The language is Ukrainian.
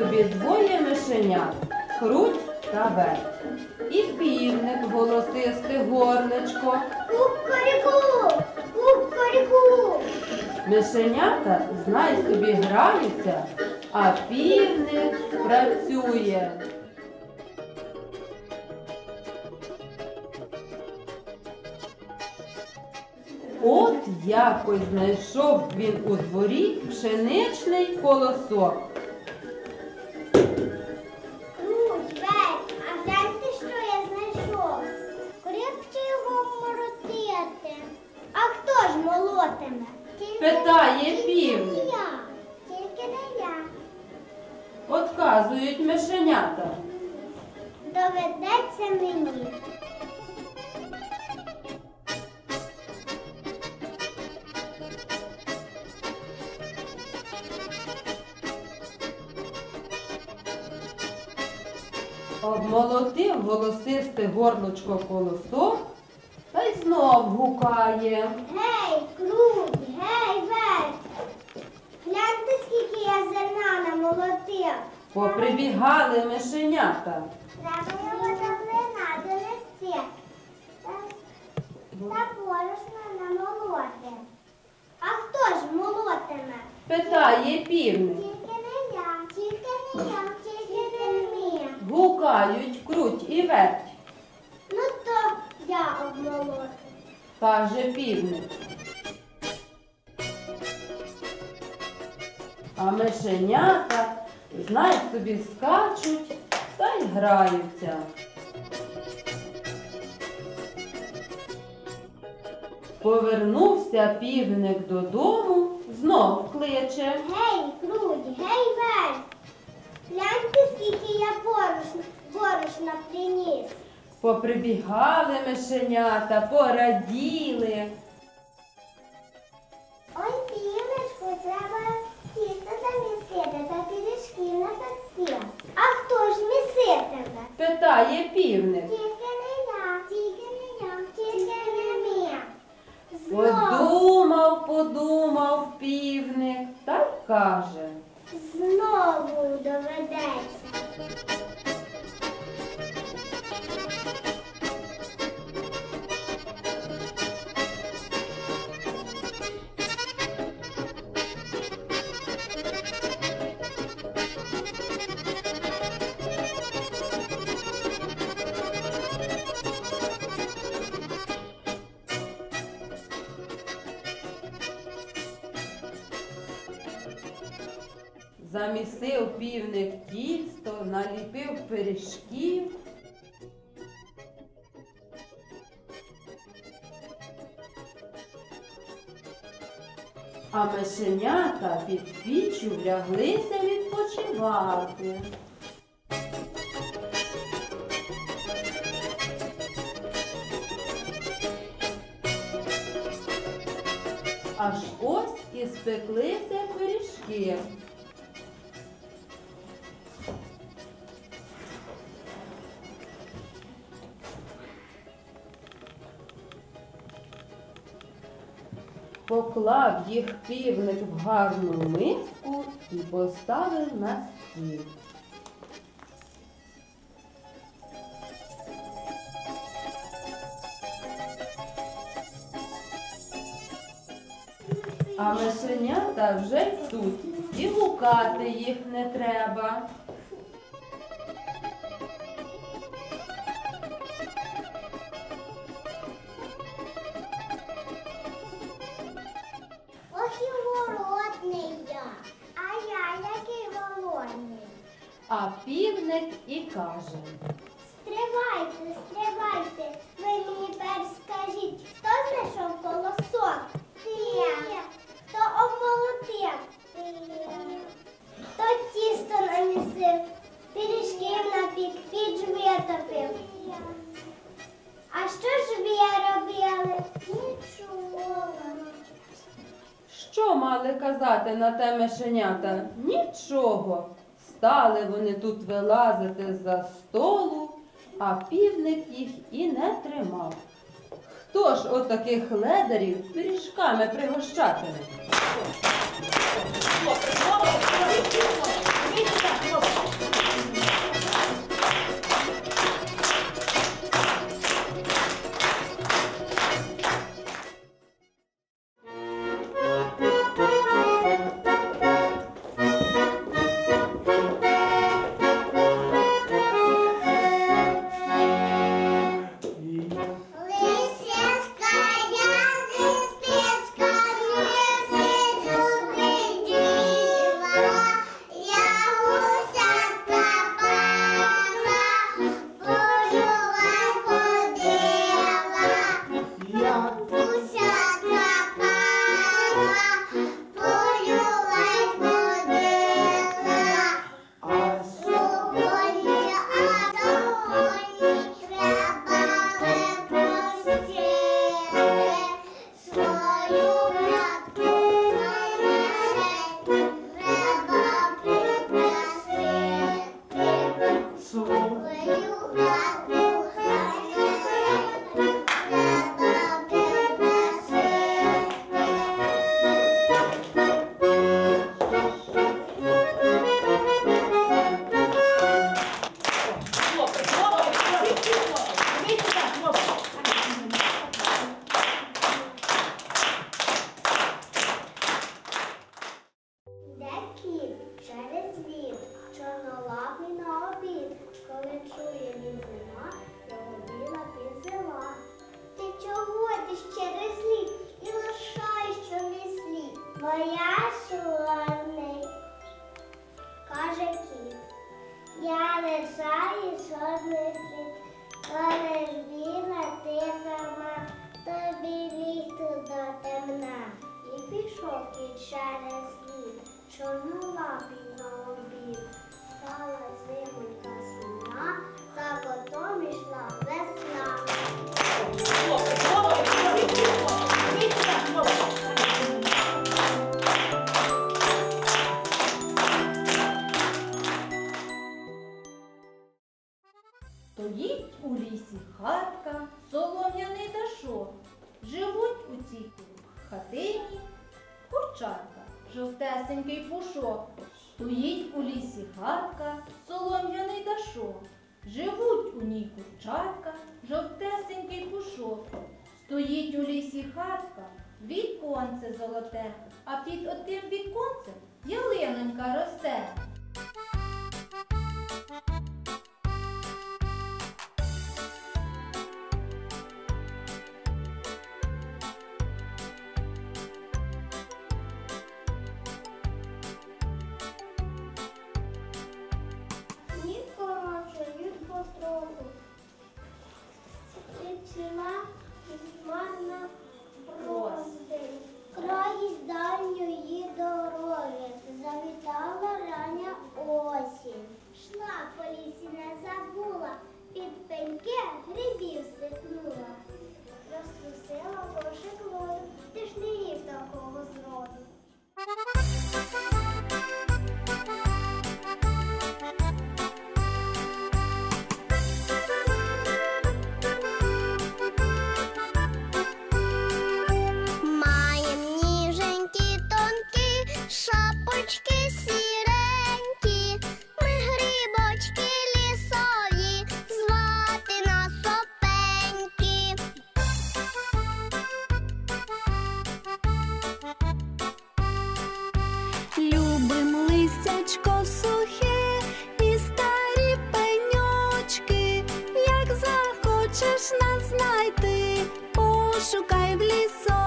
собі двоє мишенят, круть та верть. І півник голосисте горлечко. Кукаріку! Кукаріку! Мишенята, знай собі, граються, а півник працює. От якось знайшов він у дворі пшеничний колосок. Обмолотив голосисте горлочко колосок та й знов гукає. Гей, круть, гей, весь. Гляньте, скільки я зерна намолотив. Поприбігали мишенята. Треба його до млина донести. Та, та борошно намолоти. А хто ж молотиме? Питає півник. Тільки не я, тільки не я. Гукають круть і верть, Ну то я обмолотив. каже півник. А мишенята, знай собі, скачуть та й граються. Повернувся півник додому, знов кличе. Гей, круть, гей, весь. Гляньте, скільки я борошна, борошна приніс. Поприбігали мишенята, пораділи. Ой, півничку, треба тісто замісити та пиріжки стіл. А хто ж міситиме? Питає півник. Замісив півник тісто, наліпив пиріжків. А мишенята під піччю вляглися відпочивати. Аж ось і спеклися пиріжки. Поклав їх півник в гарну миску і поставив на стіл. А мишенята вже тут, і гукати їх не треба. А півник і каже. Стривайте, стривайте, ви мені перш скажіть, хто знайшов колосок? Ти. Хто обмолотив? Ти. Хто тісто намісив, пиріжків напік, піч витопив? А що ж ви робили? Нічого. Що мали казати на те мишенята? Нічого. Стали вони тут вилазити за столу, а півник їх і не тримав. Хто ж отаких от ледарів пиріжками пригощатиме? сухий пушок. Стоїть у лісі хатка, солом'яний дашок. Живуть у ній курчатка, жовтесенький пушок. Стоїть у лісі хатка, віконце золоте, а під отим віконцем ялинонька росте. les.